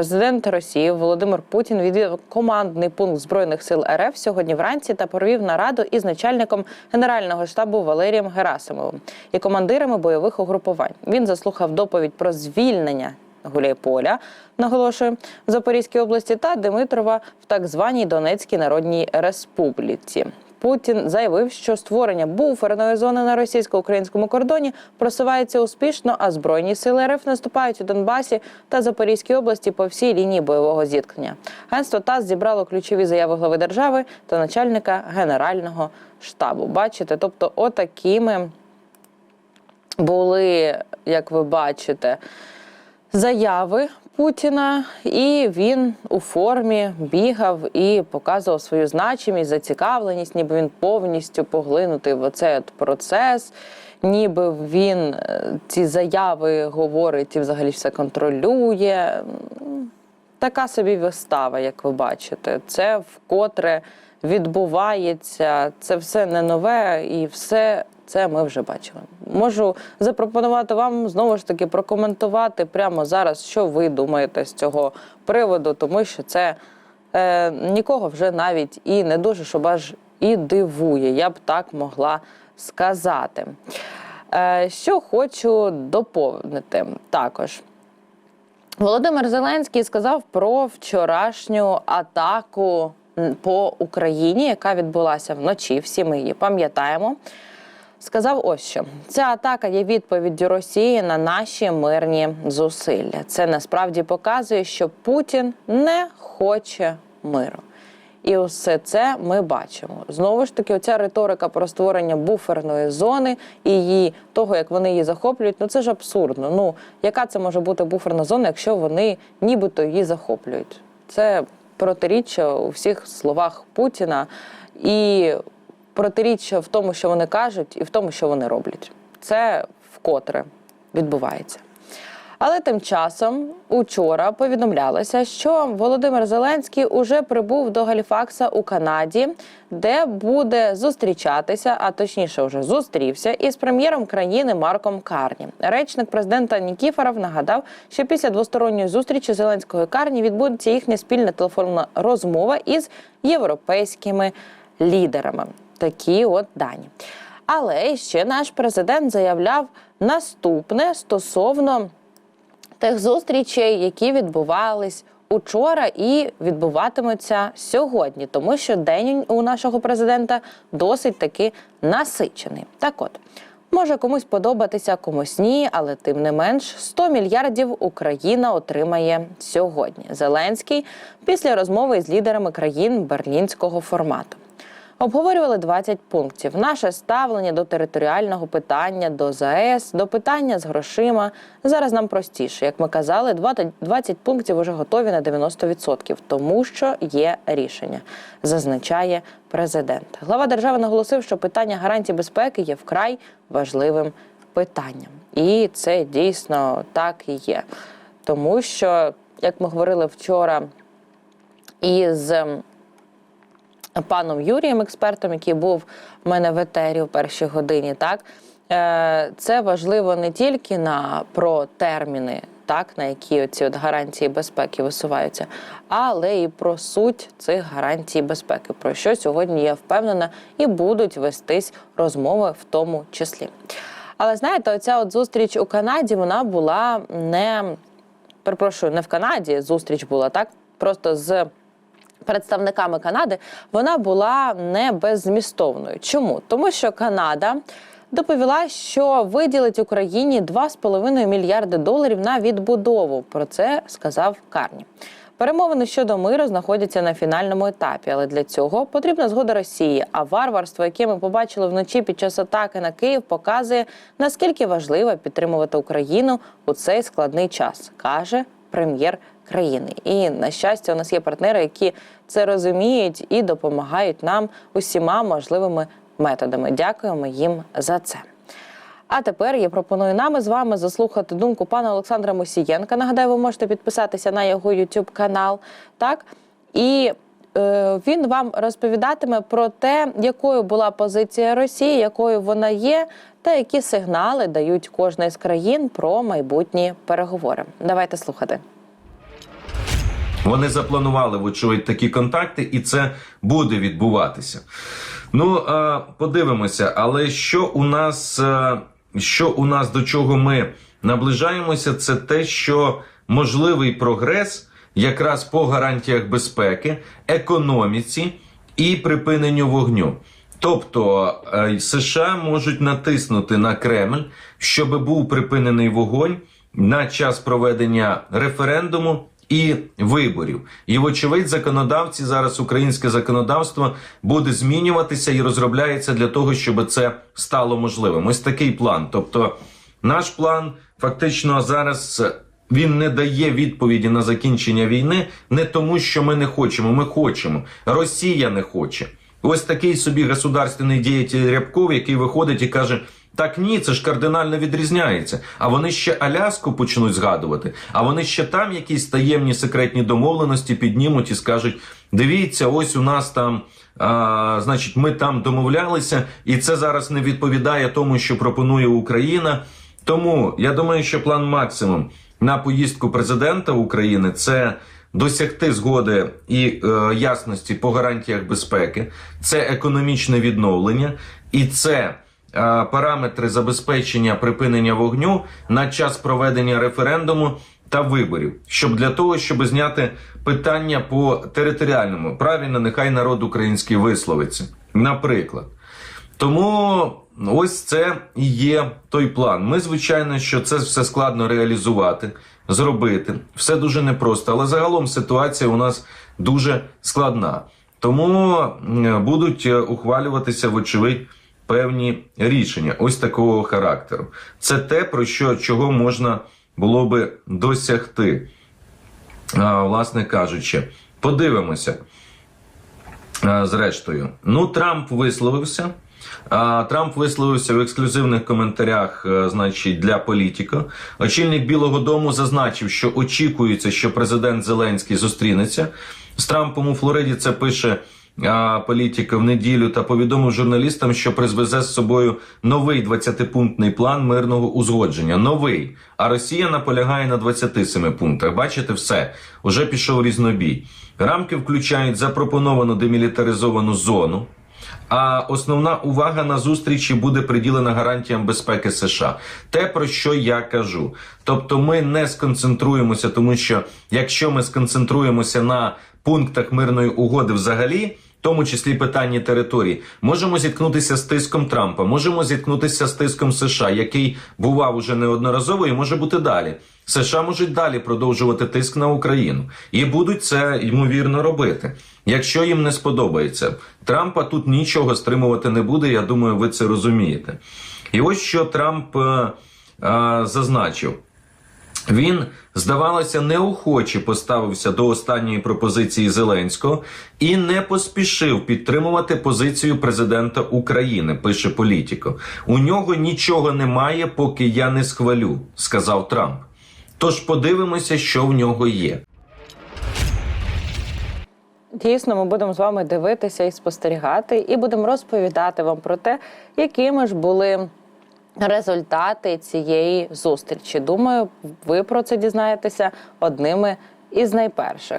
Президент Росії Володимир Путін відвідав командний пункт збройних сил РФ сьогодні вранці та провів нараду із начальником генерального штабу Валерієм Герасимовим і командирами бойових угрупувань. Він заслухав доповідь про звільнення Гуляйполя, наголошую, в Запорізькій області та Димитрова в так званій Донецькій Народній Республіці. Путін заявив, що створення буферної зони на російсько-українському кордоні просувається успішно, а збройні сили РФ наступають у Донбасі та Запорізькій області по всій лінії бойового зіткнення. Агентство ТАСС зібрало ключові заяви глави держави та начальника генерального штабу. Бачите, тобто, отакими були, як ви бачите, заяви Путіна, і він у формі бігав і показував свою значимість, зацікавленість, ніби він повністю поглинутий в оцей от процес. Ніби він е, ці заяви говорить і взагалі все контролює. Така собі вистава, як ви бачите. Це вкотре відбувається. Це все не нове і все це ми вже бачили. Можу запропонувати вам знову ж таки прокоментувати прямо зараз, що ви думаєте з цього приводу, тому що це е, нікого вже навіть і не дуже щоб аж і дивує. Я б так могла сказати. Е, що хочу доповнити також. Володимир Зеленський сказав про вчорашню атаку по Україні, яка відбулася вночі. Всі ми її пам'ятаємо. Сказав ось що ця атака є відповіддю Росії на наші мирні зусилля. Це насправді показує, що Путін не хоче миру. І усе це ми бачимо. Знову ж таки, оця риторика про створення буферної зони і її того, як вони її захоплюють, ну це ж абсурдно. Ну яка це може бути буферна зона, якщо вони нібито її захоплюють? Це протиріччя у всіх словах Путіна і протиріччя в тому, що вони кажуть, і в тому, що вони роблять. Це вкотре відбувається. Але тим часом учора повідомлялося, що Володимир Зеленський уже прибув до Галіфакса у Канаді, де буде зустрічатися, а точніше, вже зустрівся із прем'єром країни Марком Карні. Речник президента Нікіфоров нагадав, що після двосторонньої зустрічі Зеленського і Карні відбудеться їхня спільна телефонна розмова із європейськими лідерами. Такі от дані. Але ще наш президент заявляв наступне стосовно тих зустрічей, які відбувались учора і відбуватимуться сьогодні, тому що день у нашого президента досить таки насичений. Так от. Може комусь подобатися, комусь ні, але тим не менш 100 мільярдів Україна отримає сьогодні. Зеленський після розмови з лідерами країн берлінського формату. Обговорювали 20 пунктів. Наше ставлення до територіального питання, до ЗАЕС, до питання з грошима. Зараз нам простіше. Як ми казали, 20 20 пунктів вже готові на 90%, тому що є рішення, зазначає президент. Глава держави наголосив, що питання гарантій безпеки є вкрай важливим питанням. І це дійсно так і є. Тому що, як ми говорили вчора, із паном Юрієм, експертом, який був в мене в етері в першій годині, так е, це важливо не тільки на про терміни, так на які ці от гарантії безпеки висуваються, але і про суть цих гарантій безпеки, про що сьогодні я впевнена, і будуть вестись розмови в тому числі. Але знаєте, оця от зустріч у Канаді вона була не перепрошую, не в Канаді. Зустріч була так, просто з представниками Канади, вона була не беззмістовною. Чому? Тому що Канада доповіла, що виділить Україні 2,5 мільярди доларів на відбудову. Про це сказав Карні. Перемовини щодо миру знаходяться на фінальному етапі, але для цього потрібна згода Росії. А варварство, яке ми побачили вночі під час атаки на Київ, показує наскільки важливо підтримувати Україну у цей складний час, каже прем'єр країни. І на щастя, у нас є партнери, які це розуміють і допомагають нам усіма можливими методами. Дякуємо їм за це. А тепер я пропоную нам з вами заслухати думку пана Олександра Мосієнка. Нагадаю, ви можете підписатися на його YouTube канал. Так і е, він вам розповідатиме про те, якою була позиція Росії, якою вона є, та які сигнали дають кожна з країн про майбутні переговори. Давайте слухати. Вони запланували, вочевидь, такі контакти, і це буде відбуватися. Ну, е, подивимося, але що у нас, е, що у нас до чого ми наближаємося, це те, що можливий прогрес якраз по гарантіях безпеки, економіці і припиненню вогню. Тобто е, США можуть натиснути на Кремль, щоб був припинений вогонь на час проведення референдуму і виборів. І, вочевидь, законодавці зараз українське законодавство буде змінюватися і розробляється для того, щоб це стало можливим. Ось такий план. Тобто, наш план фактично зараз. е, Він не дає відповіді на закінчення війни не тому, що ми не хочемо. Ми хочемо. Росія не хоче. Ось такий собі государственний діятель Рябков, який виходить і каже: так ні, це ж кардинально відрізняється. А вони ще Аляску почнуть згадувати, а вони ще там якісь таємні секретні домовленості піднімуть і скажуть: дивіться, ось у нас там. А, значить, ми там домовлялися, і це зараз не відповідає тому, що пропонує Україна. Тому я думаю, що план максимум на поїздку президента України це досягти згоди і е, ясності по гарантіях безпеки, це економічне відновлення і це параметри забезпечення припинення вогню на час проведення референдуму та виборів, щоб для того, щоб зняти питання по територіальному правильно, нехай народ український висловиться, наприклад. Тому ось це і є той план. Ми, звичайно, що це все складно реалізувати, зробити. Все дуже непросто, але загалом ситуація у нас дуже складна. Тому будуть е, ухвалюватися, вочевидь, певні рішення ось такого характеру. Це те, про що чого можна було би досягти. Власне кажучи, подивимося. Зрештою, ну Трамп висловився. Трамп висловився в ексклюзивних коментарях, е, значить, для політика. Очільник Білого Дому зазначив, що очікується, що президент Зеленський зустрінеться з Трампом у Флориді. Це пише політика в неділю та повідомив журналістам, що призвезе з собою новий 20-пунктний план мирного узгодження. Новий. А Росія наполягає на 27 пунктах. Бачите, все уже пішов різнобій. Рамки включають запропоновану демілітаризовану зону. А основна увага на зустрічі буде приділена гарантіям безпеки США. Те про що я кажу. Тобто, ми не сконцентруємося, тому що якщо ми сконцентруємося на пунктах мирної угоди взагалі. Тому числі питання території, можемо зіткнутися з тиском Трампа, можемо зіткнутися з тиском США, який бував уже неодноразово і може бути далі. США можуть далі продовжувати тиск на Україну і будуть це ймовірно робити. Якщо їм не сподобається, Трампа тут нічого стримувати не буде. Я думаю, ви це розумієте. І ось що Трамп е, е, зазначив. Він, здавалося, неохоче поставився до останньої пропозиції Зеленського і не поспішив підтримувати позицію президента України. Пише політико. У нього нічого немає, поки я не схвалю, сказав Трамп. Тож подивимося, що в нього є. Дійсно, ми будемо з вами дивитися і спостерігати, і будемо розповідати вам про те, якими ж були результати цієї зустрічі. Думаю, ви про це дізнаєтеся одними із найперших.